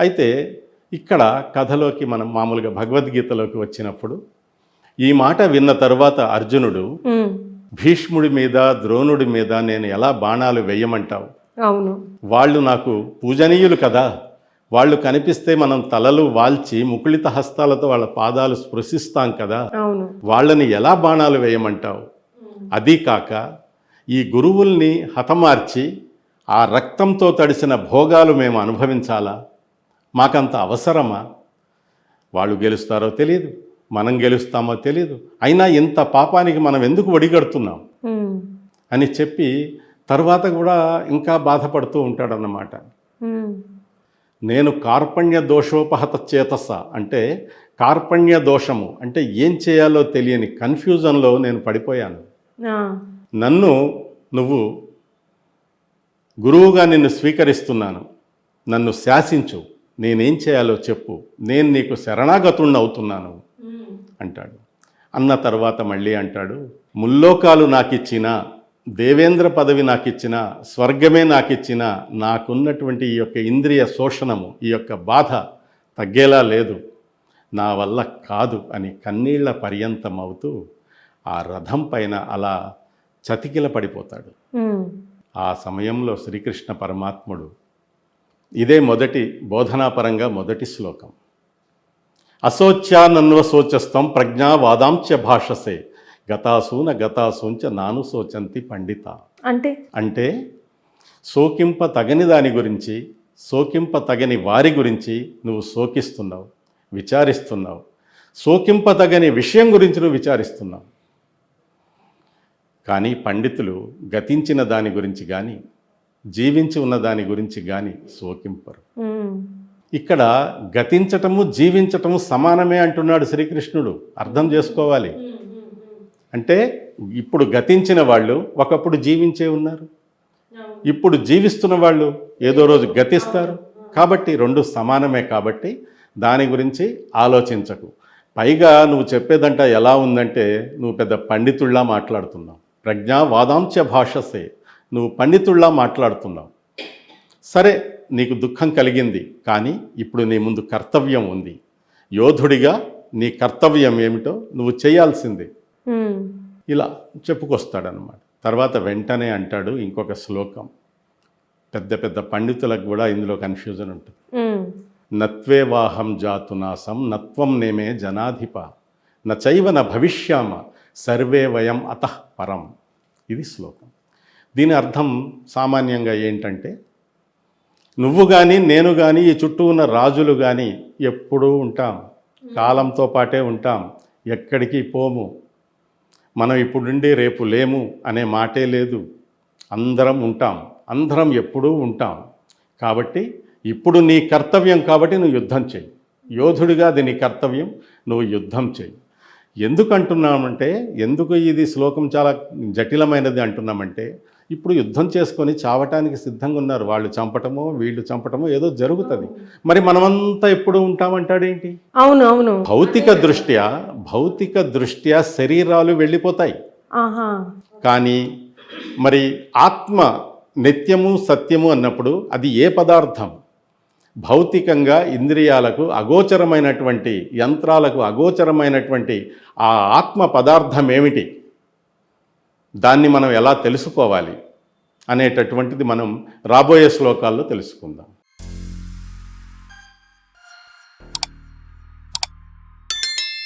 అయితే ఇక్కడ కథలోకి మనం మామూలుగా భగవద్గీతలోకి వచ్చినప్పుడు ఈ మాట విన్న తరువాత అర్జునుడు భీష్ముడి మీద ద్రోణుడి మీద నేను ఎలా బాణాలు వేయమంటావు? అవును. వాళ్ళు నాకు పూజనీయులు కదా. వాళ్ళు కనిపిస్తే మనం తలలు వాల్చి ముకుళిత హస్తాలతో వాళ్ళ పాదాలు స్పృశిస్తాం కదా. వాళ్ళని ఎలా బాణాలు వేయమంటావు? అదీ కాక ఈ గురువుల్ని హతమార్చి ఆ రక్తంతో తడిసిన భోగాలు మేము అనుభవించాలా? మాకంత అవసరమా? వాళ్ళు గెలుస్తారో తెలియదు మనం గెలుస్తామో తెలియదు అయినా ఇంత పాపానికి మనం ఎందుకు ఒడిగడుతున్నాం? ఉమ్, అని చెప్పి తర్వాత కూడా ఇంకా బాధపడుతూ ఉంటాడన్నమాట. నేను కార్పణ్య దోషోపహత చేతస అంటే కార్పణ్య దోషము అంటే ఏం చేయాలో తెలియని కన్ఫ్యూజన్లో నేను పడిపోయాను. నన్ను నువ్వు గురువుగా నిన్ను స్వీకరిస్తున్నాను. నన్ను శాసించు. నేనేం చేయాలో చెప్పు. నేను నీకు శరణాగతుణ్ణి అవుతున్నాను అంటాడు. అన్న తర్వాత మళ్ళీ అంటాడు ముల్లోకాలు నాకిచ్చిన దేవేంద్ర పదవి నాకిచ్చిన స్వర్గమే నాకిచ్చిన నాకున్నటువంటి ఈ యొక్క ఇంద్రియ శోషణము ఈ యొక్క బాధ తగ్గేలా లేదు. నా వల్ల కాదు అని కన్నీళ్ళ పర్యంతం అవుతూ ఆ రథం పైన అలా చతికిల పడిపోతాడు. ఆ సమయంలో శ్రీకృష్ణ పరమాత్ముడు ఇదే మొదటి బోధనాపరంగా మొదటి శ్లోకం. అశోచ్యానన్వశోచస్తం ప్రజ్ఞావాదాంచ భాషసే గతాసూన గతాసూంచ నాను శోచంతి పండిత. అంటే? అంటే శోకింప తగని దాని గురించి శోకింప తగని వారి గురించి నువ్వు శోకిస్తున్నావు విచారిస్తున్నావు. శోకింప తగని విషయం గురించి నువ్వు విచారిస్తున్నావు. కానీ పండితులు గతించిన దాని గురించి కానీ జీవించి ఉన్న దాని గురించి కానీ శోకింపరు. ఉమ్, ఇక్కడ గతించటము జీవించటము సమానమే అంటున్నాడు శ్రీకృష్ణుడు. అర్థం చేసుకోవాలి. అంటే ఇప్పుడు గతించిన వాళ్ళు ఒకప్పుడు జీవించే ఉన్నారు. ఇప్పుడు జీవిస్తున్న వాళ్ళు ఏదో రోజు గతిస్తారు. కాబట్టి రెండు సమానమే కాబట్టి దాని గురించి ఆలోచించకు. పైగా నువ్వు చెప్పేదంట ఎలా ఉందంటే నువ్వు పెద్ద పండితుల్లా మాట్లాడుతున్నావు. ప్రజ్ఞా వాదాంశ భాషసే. నువ్వు పండితుల్లా మాట్లాడుతున్నావు. సరే నీకు దుఃఖం కలిగింది కానీ ఇప్పుడు నీ ముందు కర్తవ్యం ఉంది. యోధుడిగా నీ కర్తవ్యం ఏమిటో నువ్వు చేయాల్సిందే. ఇలా చెప్పుకొస్తాడనమాట తర్వాత వెంటనే అంటాడు ఇంకొక శ్లోకం. పెద్ద పెద్ద పండితులకు కూడా ఇందులో కన్ఫ్యూజన్ ఉంటుంది. ఉమ్, నత్వేవాహం జాతునాసం నత్వం నేమే జనాధిప. నచైవ న భవిష్యామ. సర్వే వయం అతః పరం. ఇది శ్లోకం. దీని అర్థం సామాన్యంగా ఏంటంటే నువ్వు కానీ నేను కానీ ఈ చుట్టూ ఉన్న రాజులు కానీ ఎప్పుడూ ఉంటాం. కాలంతో పాటే ఉంటాం. ఎక్కడికి పోము? మనం ఇప్పుడుండి రేపు లేము అనే మాటే లేదు. అందరం ఉంటాం. అందరం ఎప్పుడూ ఉంటాం. కాబట్టి ఇప్పుడు నీ కర్తవ్యం కాబట్టి నువ్వు యుద్ధం చేయి యోధుడిగా అది నీ కర్తవ్యం. నువ్వు యుద్ధం చేయి ఎందుకు అంటున్నామంటే ఎందుకు ఇది శ్లోకం చాలా జటిలమైనది అంటున్నామంటే ఇప్పుడు యుద్ధం చేసుకొని చావటానికి సిద్ధంగా ఉన్నారు. వాళ్ళు చంపటమో వీళ్ళు చంపటమో ఏదో జరుగుతుంది. మరి మనమంతా ఎప్పుడు ఉంటామంటాడేంటి? అవును అవును. భౌతిక దృష్ట్యా భౌతిక దృష్ట్యా శరీరాలు వెళ్ళిపోతాయి. ఆహా. కానీ మరి ఆత్మ నిత్యము సత్యము అన్నప్పుడు అది ఏ పదార్థం? భౌతికంగా ఇంద్రియాలకు అగోచరమైనటువంటి యంత్రాలకు అగోచరమైనటువంటి ఆ ఆత్మ పదార్థం ఏమిటి దాన్ని మనం ఎలా తెలుసుకోవాలి అనేటటువంటిది మనం రాబోయే శ్లోకాల్లో తెలుసుకుందాం.